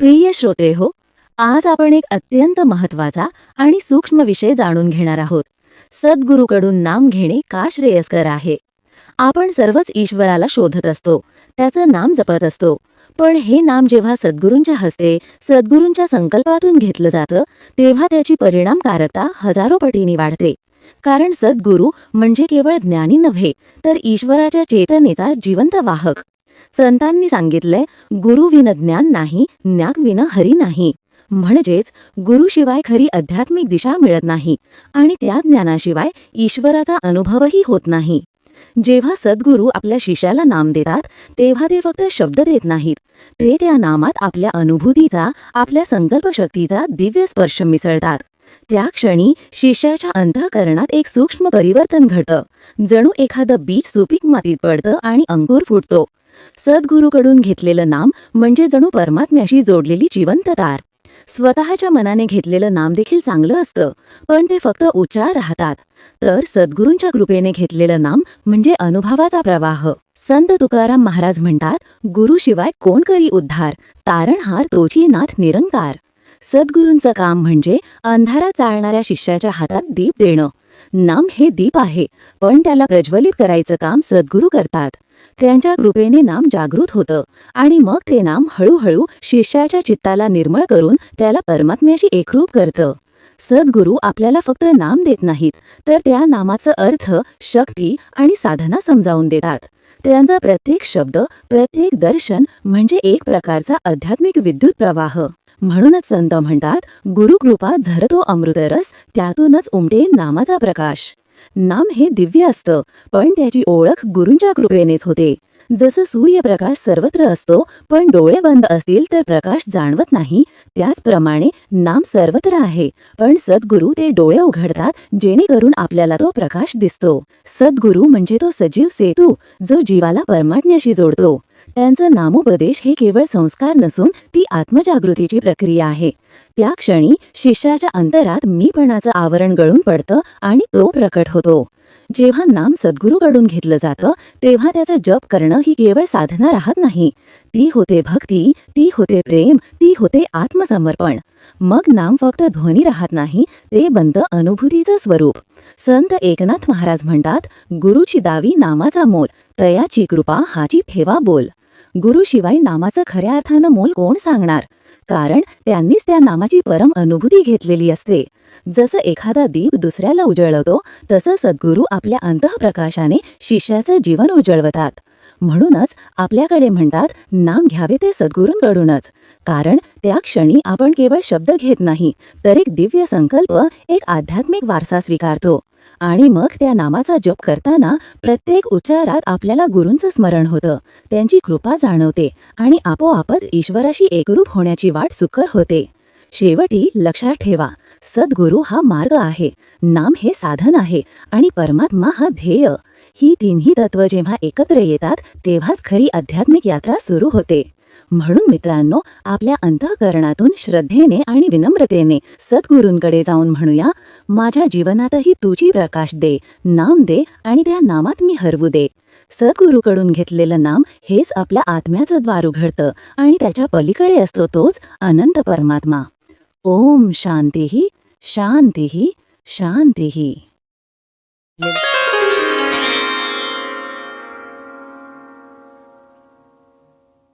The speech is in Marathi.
प्रिय श्रोते हो आज आपण एक अत्यंत महत्त्वाचा आणि सूक्ष्म विषय जाणून घेणार आहोत. सद्गुरूकडून नाम घेणे का श्रेयस्कर आहे? आपण सर्वच ईश्वराला शोधत असतो त्याचं नाम जपत असतो. पण हे नाम जेव्हा सद्गुरूंच्या हस्ते सद्गुरूंच्या संकल्पातून घेतलं जातं तेव्हा त्याची परिणामकारकता हजारो पटीने वाढते. कारण सद्गुरू म्हणजे केवळ ज्ञानी नव्हे तर ईश्वराच्या चेतनेचा जिवंत वाहक. संतांनी सांगितले गुरु विन ज्ञान नाही ज्ञाक विन हरी नाही. म्हणजेच गुरुशिवाय खरी आध्यात्मिक दिशा मिळत नाही आणि त्या ज्ञानाशिवाय ईश्वराचा अनुभवही होत नाही. जेव्हा सद्गुरू आपल्या शिष्याला नाम देतात तेव्हा ते फक्त शब्द देत नाहीत. ते त्या नामात आपल्या अनुभूतीचा आपल्या संकल्पशक्तीचा दिव्य स्पर्श मिसळतात. त्या क्षणी शिष्याच्या अंतःकरणात एक सूक्ष्म परिवर्तन घडतं. जणू एखादं बीज सुपीक मातीत पडतं आणि अंकुर फुटतो. सद्गुरूकडून घेतलेलं नाम म्हणजे जणू परमात्म्याशी जोडलेली जिवंत तार. स्वतःच्या मनाने घेतलेलं नाम देखील चांगलं असतं पण ते फक्त उच्चार राहतात. तर सद्गुरूंच्या कृपेने घेतलेलं नाम म्हणजे अनुभवाचा प्रवाह. संत तुकाराम महाराज म्हणतात गुरुशिवाय कोण करी उद्धार? तारणहार तोची नाथ निरंकार. सद्गुरूंचं काम म्हणजे अंधारात चालणाऱ्या शिष्याच्या हातात दीप देणं. नाम हे दीप आहे पण त्याला प्रज्वलित करायचं काम सद्गुरू करतात. त्यांच्या कृपेने नाम जागृत होतं. आणि मग ते नाम हळूहळू शिष्याच्या चित्ताला निर्मळ करून त्याला परमात्म्याशी एकरूप करतं. सद्गुरू आपल्याला फक्त नाम देत नाहीत तर त्या नामाचा अर्थ शक्ती आणि साधना समजावून देतात. त्यांचा प्रत्येक शब्द प्रत्येक दर्शन म्हणजे एक प्रकारचा आध्यात्मिक विद्युत प्रवाह. म्हणूनच संत म्हणतात गुरुकृपा झरतो अमृतरस त्यातूनच उमटे नामाचा प्रकाश. नाम हे दिव्य असतं पण त्याची ओळख गुरूंच्या कृपेनेच होते. जसं सूर्यप्रकाश सर्वत्र असतो पण डोळे बंद असतील तर प्रकाश जाणवत नाही. त्याचप्रमाणे नाम सर्वत्र आहे पण सद्गुरू ते डोळे उघडतात जेणेकरून आपल्याला तो प्रकाश दिसतो. सद्गुरू म्हणजे तो सजीव सेतू जो जीवाला परमात्म्याशी जोडतो. त्यांचं नामोपदेश हे केवळ संस्कार नसून ती आत्मजागृतीची प्रक्रिया आहे. त्या क्षणी शिष्याच्या अंतरात मीपणाचं आवरण गळून पडतं आणि तो प्रकट होतो. जेव्हा नाम सद्गुरूकडून घेतलं जातं तेव्हा त्याचं जप करणं ही केवळ साधना राहत नाही. ती होते भक्ती ती होते प्रेम ती होते आत्मसमर्पण. मग नाम फक्त ध्वनी राहत नाही ते बनतं अनुभूतीचं स्वरूप. संत एकनाथ महाराज म्हणतात गुरुची दावी नामाचा मोल तयाची कृपा हाची ठेवा बोल. गुरुशिवाय नामाचं खऱ्या अर्थानं मोल कोण सांगणार? कारण त्यांनीच त्या नामाची परम अनुभूती घेतलेली असते. जसं एखादा दीप दुसऱ्याला उजळवतो तसं सद्गुरू आपल्या अंतःप्रकाशाने शिष्याचं जीवन उजळवतात. म्हणूनच आपल्याकडे म्हणतात नाम घ्यावे ते सद्गुरूंकडूनच. कारण त्या क्षणी आपण केवळ शब्द घेत नाही तर एक दिव्य संकल्प एक आध्यात्मिक वारसा स्वीकारतो. आणि मग त्या नामाचा जप करताना प्रत्येक उच्चारात आपल्याला गुरूंचं स्मरण होतं त्यांची कृपा जाणवते आणि आपोआपच ईश्वराशी एकरूप होण्याची वाट सुकर होते. शेवटी लक्षात ठेवा सद्गुरू हा मार्ग आहे नाम हे साधन आहे आणि परमात्मा हा ध्येय. ही तिन्ही तत्व जेव्हा एकत्र येतात तेव्हाच खरी आध्यात्मिक यात्रा सुरू होते. म्हणून मित्रांनो आपल्या अंतःकरणातून श्रद्धेने आणि विनम्रतेने सद्गुरूंकडे जाऊन म्हणूया माझ्या जीवनातही तुझी प्रकाश दे नाम दे आणि त्या नामात मी हरवू दे. सद्गुरूकडून घेतलेलं नाम हेच आपल्या आत्म्याचं द्वार उघडतं आणि त्याच्या पलीकडे असतो तोच अनंत परमात्मा. ओम शांतीही शांतीही शांतीही